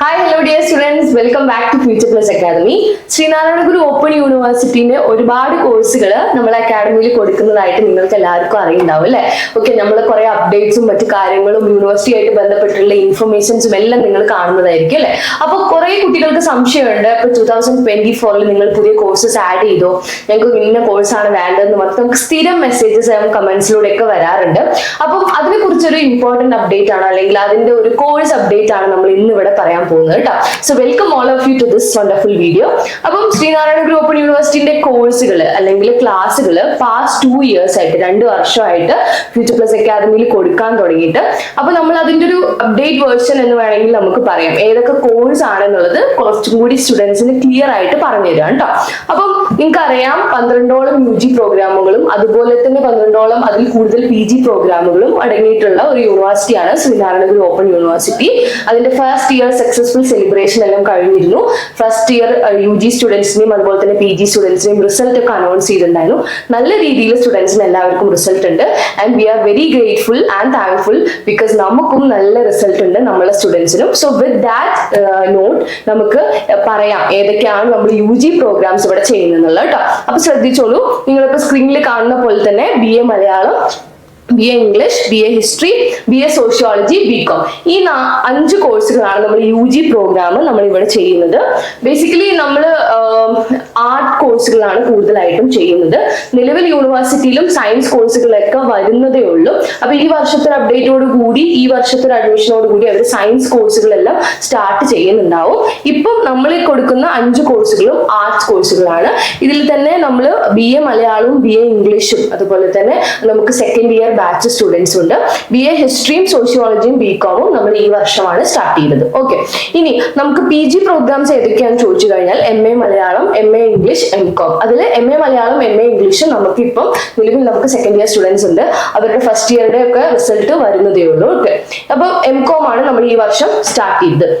Hi hello dear students welcome back to future plus academy Sreenarayana Guru open യൂണിവേഴ്സിറ്റിന്റെ ഒരുപാട് കോഴ്സുകൾ നമ്മൾ അക്കാദമിയിൽ കൊടുക്കുന്നതായിട്ട് നിങ്ങൾക്ക് എല്ലാവർക്കും അറിയുണ്ടാവും അല്ലെ? ഓക്കെ നമ്മൾ കുറെ അപ്ഡേറ്റ്സും മറ്റു കാര്യങ്ങളും യൂണിവേഴ്സിറ്റി ആയിട്ട് ബന്ധപ്പെട്ടുള്ള ഇൻഫർമേഷൻസും എല്ലാം നിങ്ങൾ കാണുന്നതായിരിക്കും അല്ലെ? അപ്പൊ കുറെ കുട്ടികൾക്ക് സംശയമുണ്ട്. ഇപ്പൊ ടൂ തൗസൻഡ് ട്വന്റി ഫോറിൽ നിങ്ങൾ പുതിയ കോഴ്സസ് ആഡ് ചെയ്തോ? ഞങ്ങൾക്ക് ഇന്ന കോഴ്സാണ് വേണ്ടതെന്ന് പറഞ്ഞ് നമുക്ക് സ്ഥിരം മെസ്സേജസ് കമന്റ്സിലൂടെ ഒക്കെ വരാറുണ്ട്. അപ്പം അതിനെ കുറിച്ചൊരു ഇമ്പോർട്ടന്റ് അപ്ഡേറ്റ് ആണ്. അല്ലെങ്കിൽ അതിന്റെ ഒരു കോഴ്സ് അപ്ഡേറ്റ് ആണ് നമ്മൾ ഇന്ന് ഇവിടെ പറയാൻ പോകുന്നത് കേട്ടോ. So welcome all of you to this wonderful video അപ്പം ശ്രീനാരായണ ഗുരു ഓപ്പൺ യൂണിവേഴ്സിറ്റിന്റെ കോഴ്സുകൾ അല്ലെങ്കിൽ ക്ലാസ്സുകൾ പാസ്റ്റ് ടു ഇയേഴ്സ് ആയിട്ട് രണ്ട് വർഷമായിട്ട് ഫ്യൂച്ചർ പ്ലസ് അക്കാദമിയിൽ കൊടുക്കാൻ തുടങ്ങിയിട്ട്. അപ്പൊ നമ്മൾ അതിന്റെ ഒരു അപ്ഡേറ്റ് വേർഷൻ എന്ന് വേണമെങ്കിൽ നമുക്ക് പറയാം. ഏതൊക്കെ കോഴ്സ് ആണെന്നുള്ളത് കുറച്ചും കൂടി സ്റ്റുഡൻസിന് ക്ലിയർ ആയിട്ട് പറഞ്ഞു തരാം കേട്ടോ. അപ്പം നിങ്ങൾക്കറിയാം പന്ത്രണ്ടോളം യു ജി പ്രോഗ്രാമുകളും അതുപോലെ തന്നെ പന്ത്രണ്ടോളം അതിൽ കൂടുതൽ പി ജി പ്രോഗ്രാമുകളും അടങ്ങിയിട്ടുള്ള ഒരു യൂണിവേഴ്സിറ്റിയാണ് ശ്രീനാരായണ ഗുരു ഓപ്പൺ യൂണിവേഴ്സിറ്റി. അതിന്റെ ഫസ്റ്റ് ഇയർ സക്സസ്ഫുൾ സെലിബ്രേഷൻ എല്ലാം കഴിഞ്ഞിരുന്നു. ഫസ്റ്റ് ഇയർ യു ജി സ്റ്റുഡൻസിനെയും അതുപോലെ തന്നെ പി ജി സ്റ്റുഡൻസിനെയും റിസൾട്ട് ഒക്കെ അനൗൺസ് ചെയ്തിട്ടുണ്ടായിരുന്നു. നല്ല രീതിയിൽ സ്റ്റുഡൻസിന് എല്ലാവർക്കും റിസൾട്ട് ഉണ്ട്. And we are very grateful and thankful because നമുക്കും നല്ല റിസൾട്ട് ഉണ്ട് നമ്മളെ സ്റ്റുഡൻസിനും. സോ വിത്ത് ദാറ്റ് നോട്ട് നമുക്ക് പറയാം ഏതൊക്കെയാണ് നമ്മൾ യു ജി പ്രോഗ്രാംസ് ഇവിടെ ചെയ്യുന്നത്. കേട്ടോ. അപ്പൊ ശ്രദ്ധിച്ചോളൂ. നിങ്ങളിപ്പോ സ്ക്രീനിൽ കാണുന്ന പോലെ തന്നെ B A Malayalam B A English B A history B A sociology B com ഈ അഞ്ച് കോഴ്സുകളാണ് നമ്മൾ യു ജി പ്രോഗ്രാം നമ്മൾ ഇവിടെ ചെയ്യുന്നത് ബേസിക്കലി നമ്മൾ ആർട്ട് കോഴ്സുകളാണ് കൂടുതലായിട്ടും ചെയ്യുന്നത്. നിലവിൽ യൂണിവേഴ്സിറ്റിയിലും സയൻസ് കോഴ്സുകളൊക്കെ വരുന്നതേ ഉള്ളൂ. അപ്പൊ ഈ വർഷത്തെ അപ്ഡേറ്റോട് കൂടി ഈ വർഷത്തെ അഡ്മിഷനോട് കൂടി അവർ സയൻസ് കോഴ്സുകളെല്ലാം സ്റ്റാർട്ട് ചെയ്യുന്നുണ്ടാവും. ഇപ്പം നമ്മൾ കൊടുക്കുന്ന അഞ്ച് കോഴ്സുകളും ആർട്സ് കോഴ്സുകളാണ് ഇതിൽ തന്നെ നമ്മൾ ബി എ മലയാളവും ബി എ ഇംഗ്ലീഷും അതുപോലെ തന്നെ നമുക്ക് സെക്കൻഡ് ഇയർ ബാച്ച് സ്റ്റുഡൻസ് ഉണ്ട്. ബി എ ഹിസ്റ്ററിയും സോഷ്യോളജിയും ബി കോമും നമ്മൾ ഈ വർഷമാണ് സ്റ്റാർട്ട് ചെയ്തത്. ഓക്കെ ഇനി നമുക്ക് പി ജി പ്രോഗ്രാംസ് ഏതൊക്കെയാണെന്ന് ചോദിച്ചു കഴിഞ്ഞാൽ M A Malayalam M A English M com അതിൽ M A Malayalam M A ഇംഗ്ലീഷും നമുക്ക് ഇപ്പം നിലവിൽ നമുക്ക് സെക്കൻഡ് ഇയർ സ്റ്റുഡൻസ് ഉണ്ട്. അവരുടെ ഫസ്റ്റ് ഇയറുടെ ഒക്കെ റിസൾട്ട് വരുന്നതേ ഉള്ളൂ. ഓക്കെ അപ്പോൾ എം കോം ആണ് നമ്മൾ ഈ വർഷം സ്റ്റാർട്ട് ചെയ്തത്.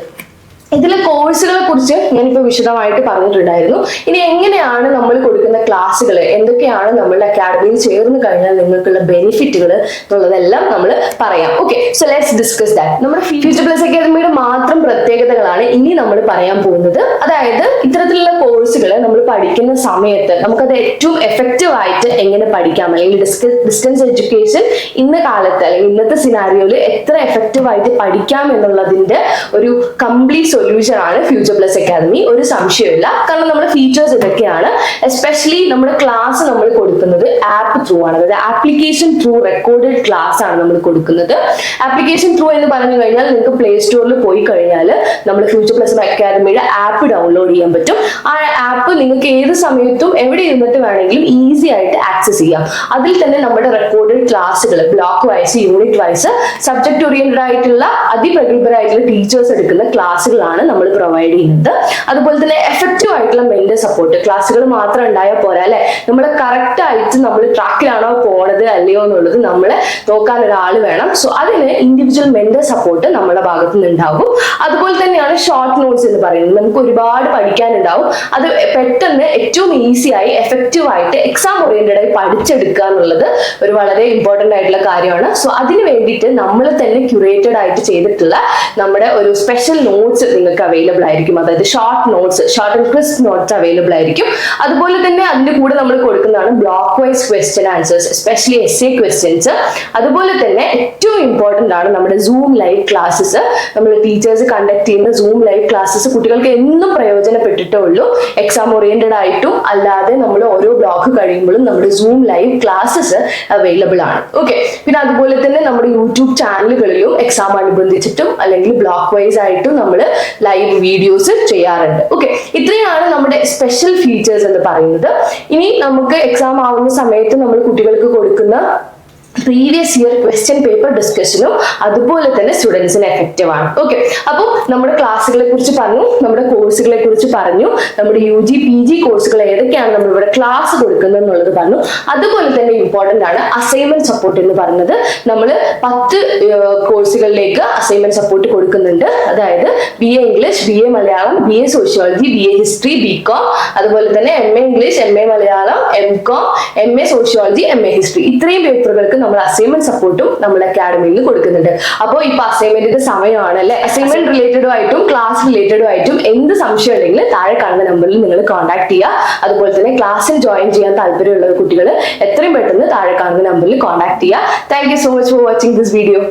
ഇതിലെ കോഴ്സുകളെ കുറിച്ച് ഞാനിപ്പോൾ വിശദമായിട്ട് പറഞ്ഞിട്ടുണ്ടായിരുന്നു. ഇനി എങ്ങനെയാണ് നമ്മൾ കൊടുക്കുന്ന ക്ലാസ്സുകൾ എന്തൊക്കെയാണ് നമ്മളുടെ അക്കാഡമിയിൽ ചേർന്ന് കഴിഞ്ഞാൽ നിങ്ങൾക്കുള്ള ബെനിഫിറ്റുകൾ എന്നുള്ളതെല്ലാം നമ്മൾ പറയാം. Okay so let's discuss that നമ്മുടെ ഫ്യൂച്ചർ പ്ലസ് അക്കാദമിയുടെ മാത്രം പ്രത്യേകതകളാണ് ഇനി നമ്മൾ പറയാൻ പോകുന്നത്. അതായത് ഇത്തരത്തിലുള്ള കോഴ്സുകൾ നമ്മൾ പഠിക്കുന്ന സമയത്ത് നമുക്കത് ഏറ്റവും എഫക്റ്റീവ് ആയിട്ട് എങ്ങനെ പഠിക്കാം? അല്ലെങ്കിൽ ഡിസ്റ്റൻസ് എഡ്യൂക്കേഷൻ ഇന്ന കാലത്ത് അല്ലെങ്കിൽ ഇന്നത്തെ സിനാരിയോയിൽ എത്ര എഫക്റ്റീവ് ആയിട്ട് പഠിക്കാം എന്നുള്ളതിന്റെ ഒരു കംപ്ലീറ്റ് സൊല്യൂഷൻ ആണ് ഫ്യൂച്ചർ പ്ലസ് അക്കാദമി ഒരു സംശയമില്ല കാരണം നമ്മുടെ ഫീച്ചേഴ്സ് ഇതൊക്കെയാണ്. എസ്പെഷ്യലി നമ്മുടെ ക്ലാസ് നമ്മൾ കൊടുക്കുന്നത് ആപ്പ് ത്രൂ ആണ്. അതായത് ആപ്ലിക്കേഷൻ ത്രൂ റെക്കോർഡഡ് ക്ലാസ് ആണ് നമ്മൾ കൊടുക്കുന്നത്. ആപ്ലിക്കേഷൻ ത്രൂ എന്ന് പറഞ്ഞു കഴിഞ്ഞാൽ നിങ്ങൾക്ക് പ്ലേ സ്റ്റോറിൽ പോയി കഴിഞ്ഞാൽ നമ്മൾ ഫ്യൂച്ചർ പ്ലസ് അക്കാദമിയുടെ ആപ്പ് ഡൗൺലോഡ് ചെയ്യാൻ പറ്റും. ആ ആപ്പ് നിങ്ങൾക്ക് ഏത് സമയത്തും എവിടെ ഇരുന്നിട്ട് വേണമെങ്കിലും ഈസി ആയിട്ട് ആക്സസ് ചെയ്യാം. അതിൽ തന്നെ നമ്മുടെ റെക്കോർഡഡ് ക്ലാസ്സുകൾ block wise unit wise subject oriented ആയിട്ടുള്ള അതിപ്രഗത്ഭരായിട്ടുള്ള ടീച്ചേഴ്സ് എടുക്കുന്ന ക്ലാസ്സുകളാണ് നമ്മൾ പ്രൊവൈഡ് ചെയ്യുന്നത്. അതുപോലെ തന്നെ എഫക്റ്റീവ് ആയിട്ടുള്ള മെന്റൽ സപ്പോർട്ട് ക്ലാസ്സുകൾ മാത്രം ഉണ്ടായാൽ പോരാ അല്ലെ? നമ്മൾ കറക്റ്റ് ആയിട്ട് നമ്മൾ ട്രാക്കിലാണോ പോണത് അല്ലയോ എന്നുള്ളത് നമ്മൾ നോക്കാൻ ഒരാൾ വേണം. സോ അതിന് ഇൻഡിവിജ്വൽ മെന്റൽ സപ്പോർട്ട് നമ്മുടെ ഭാഗത്ത് നിന്ന് അതുപോലെ തന്നെയാണ് ഷോർട്ട് നോട്ട്സ് എന്ന് പറയുന്നത്. നമുക്ക് ഒരുപാട് പഠിക്കാനുണ്ടാവും. അത് പെട്ടെന്ന് ഏറ്റവും ഈസി ആയി എഫക്റ്റീവ് ആയിട്ട് എക്സാം ഓറിയന്റഡ് ആയി പഠിച്ചെടുക്കുക എന്നുള്ളത് ഒരു വളരെ ഇമ്പോർട്ടന്റ് ആയിട്ടുള്ള കാര്യമാണ്. സോ അതിന് വേണ്ടിയിട്ട് നമ്മൾ തന്നെ ക്യൂറേറ്റഡ് ആയിട്ട് ചെയ്തിട്ടുള്ള നമ്മുടെ ഒരു സ്പെഷ്യൽ നോട്ട്സ് നിങ്ങൾക്ക് അവൈലബിൾ ആയിരിക്കും. അതായത് short notes short and crisp notes available ആയിരിക്കും. അതുപോലെ തന്നെ അതിന്റെ കൂടെ നമ്മൾ കൊടുക്കുന്നതാണ് block wise question answers especially S A questions അതുപോലെ തന്നെ ഏറ്റവും ഇമ്പോർട്ടന്റ് ആണ് നമ്മുടെ സൂം ലൈവ് ക്ലാസ്സസ് നമ്മൾ ടീച്ചേഴ്സ് കണ്ടക്ട് ചെയ്യുന്ന സൂം ലൈവ് ക്ലാസ്സസ് കുട്ടികൾക്ക് എന്നും പ്രയോജനപ്പെട്ടിട്ടേ ഉള്ളൂ. എക്സാം ഓറിയന്റഡ് ആയിട്ടും അല്ലാതെ നമ്മൾ ഓരോ ബ്ലോക്ക് കഴിയുമ്പോഴും നമ്മുടെ സൂം ലൈവ് ക്ലാസ്സസ് അവൈലബിൾ ആണ്. ഓക്കെ പിന്നെ അതുപോലെ തന്നെ നമ്മുടെ യൂട്യൂബ് ചാനലുകളിലും എക്സാം അനുബന്ധിച്ചിട്ടും അല്ലെങ്കിൽ ബ്ലോക്ക് വൈസ് ആയിട്ടും നമ്മൾ ലൈവ് വീഡിയോസ് ചെയ്യാറുണ്ട്. ഓക്കെ ഇത്രയാണ് നമ്മുടെ സ്പെഷ്യൽ ഫീച്ചേഴ്സ് എന്ന് പറയുന്നത്. ഇനി നമുക്ക് എക്സാം ആവുന്ന സമയത്ത് നമ്മൾ കുട്ടികൾക്ക് കൊടുക്കുന്ന പ്രീവിയസ് ഇയർ ക്വസ്റ്റ്യൻ പേപ്പർ ഡിസ്കഷനും അതുപോലെ തന്നെ സ്റ്റുഡൻസിന് എഫക്റ്റീവ് ആണ്. ഓക്കെ അപ്പോൾ നമ്മുടെ ക്ലാസ്സുകളെ കുറിച്ച് പറഞ്ഞു നമ്മുടെ കോഴ്സുകളെ കുറിച്ച് പറഞ്ഞു നമ്മുടെ യു ജി പി ജി കോഴ്സുകൾ ഏതൊക്കെയാണ് നമ്മൾ ഇവിടെ ക്ലാസ് കൊടുക്കുന്നത് എന്നുള്ളത് പറഞ്ഞു. അതുപോലെ തന്നെ ഇമ്പോർട്ടന്റ് ആണ് അസൈൻമെന്റ് സപ്പോർട്ട് എന്ന് പറയുന്നത് നമ്മൾ പത്ത് കോഴ്സുകളിലേക്ക് അസൈൻമെന്റ് സപ്പോർട്ട് കൊടുക്കുന്നുണ്ട്. അതായത് B A English B A Malayalam B A sociology B A history B com അതുപോലെ തന്നെ M A English M A Malayalam M com M A sociology M A history ഇത്രയും പേപ്പറുകൾക്ക് നമ്മൾ അസൈൻമെന്റ് സപ്പോർട്ടും നമ്മുടെ അക്കാഡമിയിൽ നിന്ന് കൊടുക്കുന്നുണ്ട്. അപ്പോൾ ഇപ്പൊ അസൈൻമെന്റിന്റെ സമയമാണ് അല്ലെ? അസൈൻമെന്റ് റിലേറ്റഡും ആയിട്ടും ക്ലാസ് റിലേറ്റഡും ആയിട്ടും എന്ത് സംശയം ഉണ്ടെങ്കിൽ താഴെ കാണുന്ന നമ്പറിൽ നിങ്ങൾ കോൺടാക്ട് ചെയ്യുക. അതുപോലെ തന്നെ ക്ലാസ്സിൽ ജോയിൻ ചെയ്യാൻ താല്പര്യമുള്ള കുട്ടികൾ എത്രയും പെട്ടെന്ന് താഴെ കാണുന്ന നമ്പറിൽ കോൺടാക്ട് ചെയ്യുക. Thank so much for watching this video